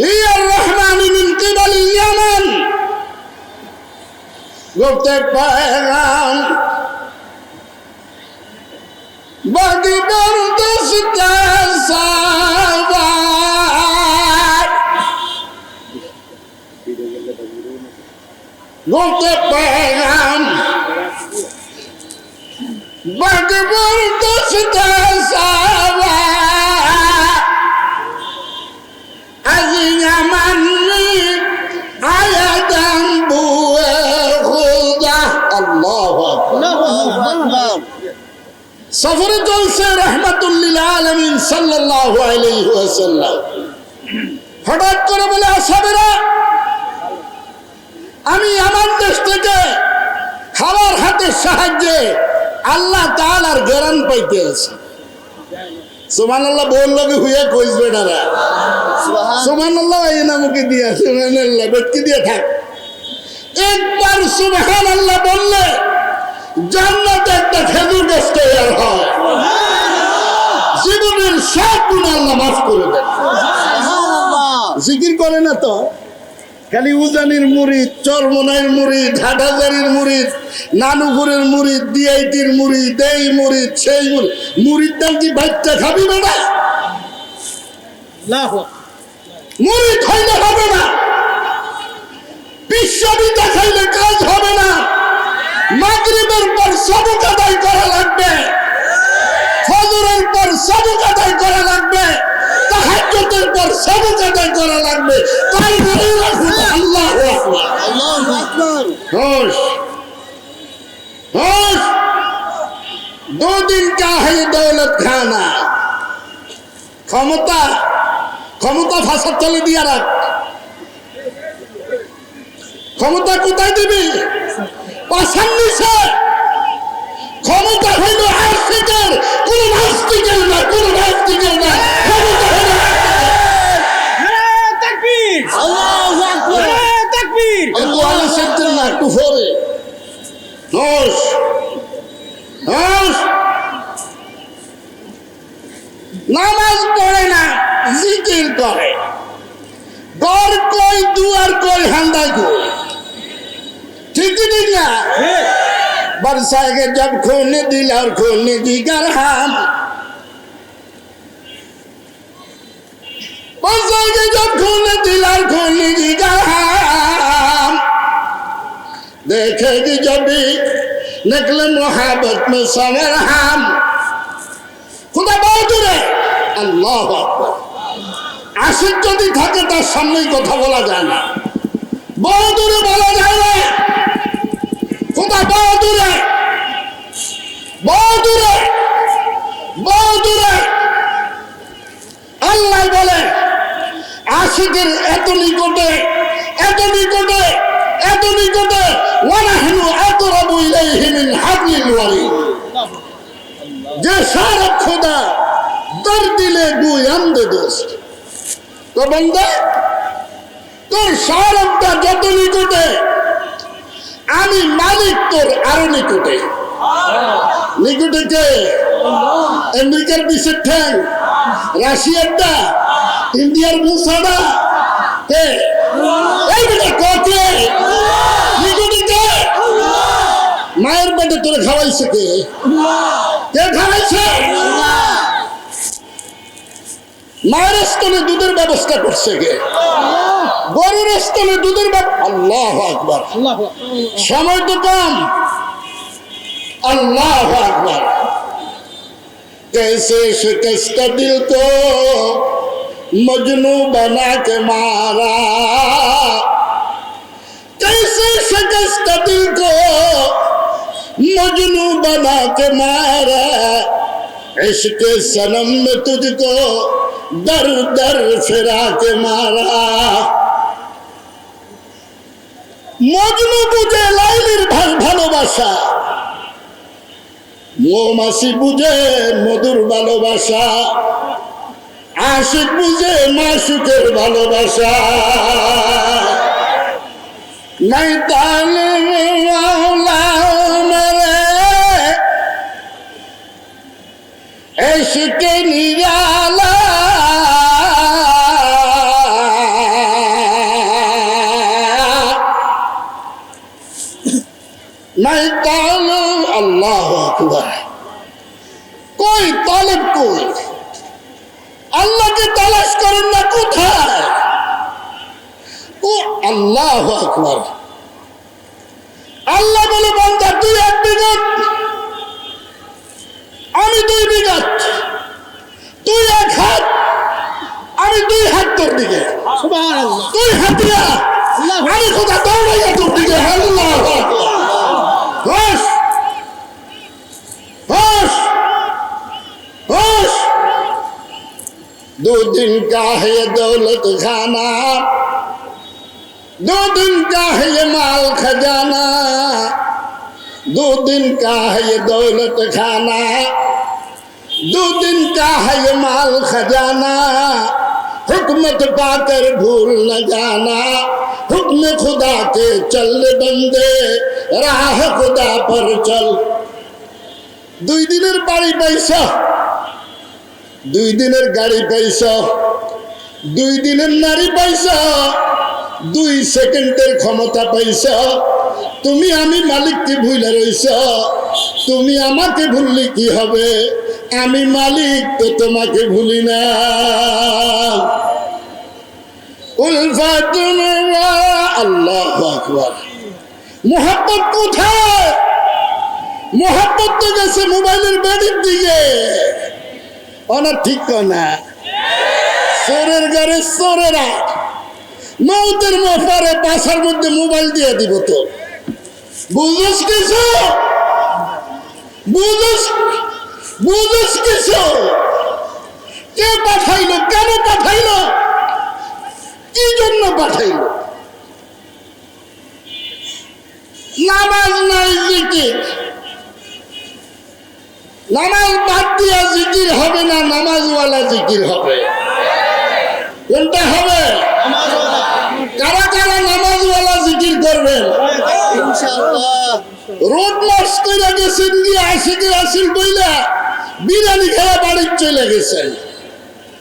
লিয়ার রহমান মিন কিবাল ইয়ামান। গুপ্তে পয়গাম বাদি বরদস্ত সাবার গুপ্তে পয়গাম বাদি বরদস্ত সাবার সফরে চলছে রহমাতুল্লিল আলমিন সাল্লাহ আলাইসাল্লাম হঠাৎ করে বলে আসাবেরা আমি আমার দেশ থেকে খাবার হাতের সাহায্যে আল্লাহ তালার গেরান পাইতে আছি সুমান আল্লাহ বলল কি হুইয়া কইস বেটারা সুমান আল্লাহ এই নামকে দিয়া সুমান আল্লাহ বেটকি দিয়ে থাক। একবার সুবহান আল্লাহ বললে জান্নাতে একটা খেজুর গাছ তৈরি হয়। জীবনের সব গুণ আল্লাহ মাফ করে দেন। জিকির করে না তো? খালি উজানির মুড়িদ চরমনাইয়ের মুড়িদ হাটাজারির মুড়িদ নানুপুরের মুড়িদ ডিআইটির মুড়িদ এই মুড়িদ সেই মুড়িদ। মুড়িদ দাম কি বাচ্চা খাবি বেটা? মুড়িদ খাইলে হবে না। বিশ্ববিদ্যা খাইলে কাজ হবে না। মাগরিবের পর সবক আদায় করা লাগবে। ফজরের পর সবক আদায় করা লাগবে। তাহাজ্জুদের পর সবক আদায় করা লাগবে। তাই নবী রাসূল আল্লাহু আকবার। আল্লাহু আকবার। হোশ। হোশ। দু দিন কা হই দৌলত খানা। ক্ষমতা ক্ষমতা ফাঁসার তলে দিয়া রাখ। ক্ষমতা কোথায় দিবি? নিচে ক্ষমতা হইল আস্তিকের কোন নাস্তিকের না কোন নাস্তিকের না ক্ষমতা হইল নামাজ পড়ে না জিকির করে গড় কই দুয়ার কই হান্দাই কই ঠিক কি ঠিক না बरसा के जब खून दिल और खून जिगर हम बरसा के जब खून दिल और खून जिगर हम देखेगी जब भी निकले मोहब्बत में समर हम খুদা বহুত দূরে আল্লাহ আকবার আশিক যদি থাকে তার সামনেই কথা বলা যায় না বহু দূরে বলা যায় না খোদা বহু দূরে। বহু দূরে বহু দূরে। আল্লাহ বলে, আশিকের এত নিকটে এত নিকটে এত নিকটে, ওয়ানাহনু আকরাবু ইলাইহি মিন হাবলিল ওয়ারিদ যে সারা খোদা দর দিলে গুই আন্দে দোস্ত। তো বন্ধা, তোর সৌরভটা যত নিকটে আমি মালিক তোর আরও নিকটে। নিকটে কে? আমেরিকার বিশের ঠ্যাং রাশিয়ারটা ইন্ডিয়ার মুসাডা কে? এই বেটা ককে নিকটে কে? মায়ের পেটে তোরে খাওয়াইছে কে? কে খাওয়াইছে? মায়ের স্তনে দুধের ব্যবস্থা করছে কে গরুর স্তনে দুধের ব্যব- আল্লাহ আকবার সময় তো কম अल्लाह अकबर कैसे शिकस्त दिल को मजनू बना के मारा कैसे शिकस्त दिल को मजनू बना के मारा इश्क सनम में तुझको दर दर फिरा के मारा মজনু বুঝে লাইলির ভাল- ভালোবাসা মৌমাছি বুঝে মধুর ভালোবাসা আশিক বুঝে মাসুকের ভালোবাসা নাই তাহলে নাই তাহলে আল্লাহ কই তালেব কই? আল্লাহকে তালাশ করেন না কোথায়? ও আল্লাহ আকবার। আল্লাহ বলে বান্দা তুই এক বিঘত। আমি দুই বিঘত। তুই এক হাত। আমি দুই হাত তোর দিকে। তুই হাতিয়া আমি কোথা दिन का है ये दौलत खाना दो दिन का है ये माल खजाना दो दिन का है ये दौलत खाना दो दिन का है ये माल खजाना हुकमत पाकर भूल न जाना हुक्म खुदा के चल बंदे राह खुदा पर चल দুই দিনের বাড়ি পাইছ দুই দিনের গাড়ি পাইছ দুই দিনের নারী পাইছ দুই সেকেন্ডের ক্ষমতা পাইছ তুমি আমি মালিককে ভুলে রইছ? তুমি আমাকে ভুললে কি হবে? আমি মালিক তো তোমাকে ভুলি না। আল্লাহ মোহাম্মত কোথায়? মোহাম্মত তো গেছে মোবাইলের বেডির দিকে। অনার ঠিক না। চোরের ঘরে চোরেরা। মৌতের মফারে পাশার মধ্যে মোবাইল দিয়ে দিব তো। বুঝস কিছু বুঝস? বুঝস কিছু কে পাঠাইলো? কেন পাঠাইলো? কি জন্য পাঠাইলো? নামাজ নাই, জিকির। নামাজ বাদ দিয়া জিকির হবে না নামাজওয়ালা জিকির হবে। কোনটা হবে? কারা কারা নামাজওয়ালা জিকির করবেন? রোড মার্চ করে গেছেন গিয়ে আশিকে আসিল বইলা বিরিয়ানি খেলা বাড়ির চলে গেছেন।